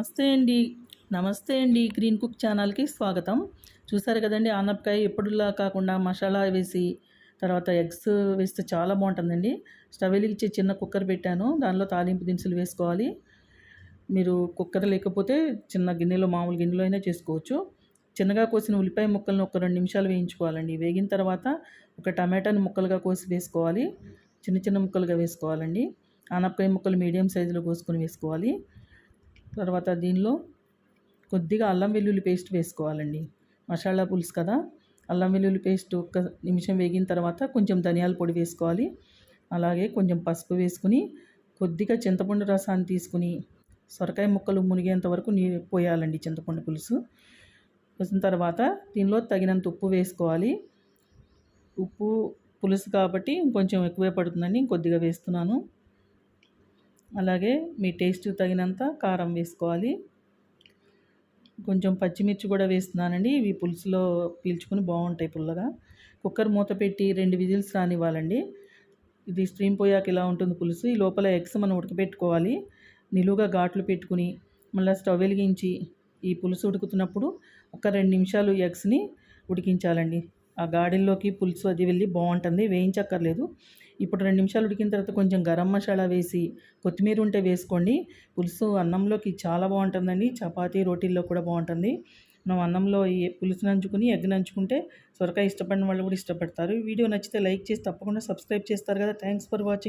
నమస్తే అండి. నమస్తే అండి. గ్రీన్ కుక్ ఛానల్కి స్వాగతం. చూసారు కదండి ఆనపకాయ ఎప్పుడులా కాకుండా మసాలా వేసి తర్వాత ఎగ్స్ వేస్తే చాలా బాగుంటుందండి. స్టవ్ వెలిగించి చిన్న కుక్కర్ పెట్టాను. దానిలో తాలింపు దినుసులు వేసుకోవాలి. మీరు కుక్కర్ లేకపోతే చిన్న గిన్నెలో మామూలు గిన్నెలో అయినా చేసుకోవచ్చు. చిన్నగా కోసిన ఉల్లిపాయ ముక్కలను ఒక రెండు నిమిషాలు వేయించుకోవాలండి. వేగిన తర్వాత ఒక టమాటాని ముక్కలుగా కోసి వేసుకోవాలి. చిన్న చిన్న ముక్కలుగా వేసుకోవాలండి. ఆనపకాయ ముక్కలు మీడియం సైజులో కోసుకొని వేసుకోవాలి. తర్వాత దీనిలో కొద్దిగా అల్లం వెల్లుల్లి పేస్ట్ వేసుకోవాలండి. మసాలా పులుసు కదా? అల్లం వెల్లుల్లి పేస్ట్ ఒక్క నిమిషం వేగిన తర్వాత కొంచెం ధనియాల పొడి వేసుకోవాలి. అలాగే కొంచెం పసుపు వేసుకుని కొద్దిగా చింతపండు రసాన్ని తీసుకుని సొరకాయ ముక్కలు మునిగేంత వరకు నీ పోయాలండి చింతపండు పులుసు. పోసిన తర్వాత దీనిలో తగినంత ఉప్పు వేసుకోవాలి. ఉప్పు పులుసు కాబట్టి కొంచెం ఎక్కువే పడుతుందని కొద్దిగా వేస్తున్నాను. అలాగే మీ టేస్ట్ తగినంత కారం వేసుకోవాలి. కొంచెం పచ్చిమిర్చి కూడా వేస్తున్నానండి. ఇవి పులుసులో పీల్చుకుని బాగుంటాయి పుల్లగా. కుక్కర్ మూత పెట్టి రెండు విజిల్స్ రానివ్వాలండి. ఇది స్ట్రీమ్ పోయాక ఇలా ఉంటుంది పులుసు. ఈ లోపల ఎగ్స్ మనం ఉడకపెట్టుకోవాలి. నిలువుగా ఘాట్లు పెట్టుకుని మళ్ళీ స్టవ్ వెలిగించి ఈ పులుసు ఉడుకుతున్నప్పుడు ఒక రెండు నిమిషాలు ఎగ్స్ని ఉడికించాలండి. ఆ గాడిల్లోకి పులుసు అది వెళ్ళి బాగుంటుంది. వేయించక్కర్లేదు. ఇప్పుడు రెండు నిమిషాలు ఉడికిన తర్వాత కొంచెం గరం మసాలా వేసి కొత్తిమీర ఉంటే వేసుకోండి. పులుసు అన్నంలోకి చాలా బాగుంటుందండి. చపాతీ రోటీల్లో కూడా బాగుంటుంది. మనం అన్నంలో ఈ పులుసు నంచుకుని ఎగ్ నంచుకుంటే సొరకాయ ఇష్టపడిన వాళ్ళు కూడా ఇష్టపడతారు. వీడియో నచ్చితే లైక్ చేసి తప్పకుండా సబ్స్క్రైబ్ చేస్తారు కదా. Thanks for watching.